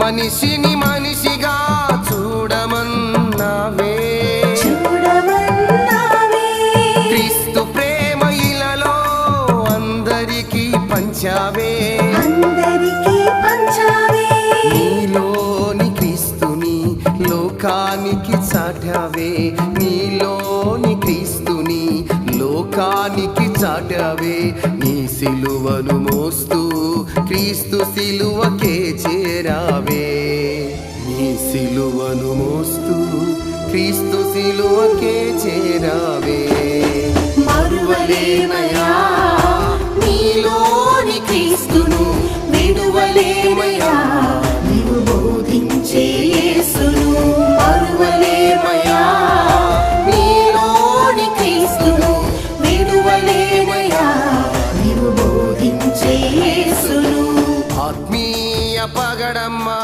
మనిషిని మనిషిగా చూడమన్నావే. క్రీస్తు ప్రేమ ఇలలో అందరికీ పంచావే. నీలోని క్రీస్తుని లోకానికి చాటావే. నీలోని క్రీస్తుని లోకానికి చాటావే. నీ సిలువను మోస్తూ క్రీస్తు సిలువకే నీ సిలువను మోస్తూ క్రీస్తు సిలువకే చేరావే. మరువలేమయా నీలోని క్రీస్తును విడువలేమయా నీవు బోధించే యేసును మరువలేమయా నీలోని క్రీస్తును విడువలేమయా నీవు బోధించే యేసును ఆత్మీయ పగడమ్మా.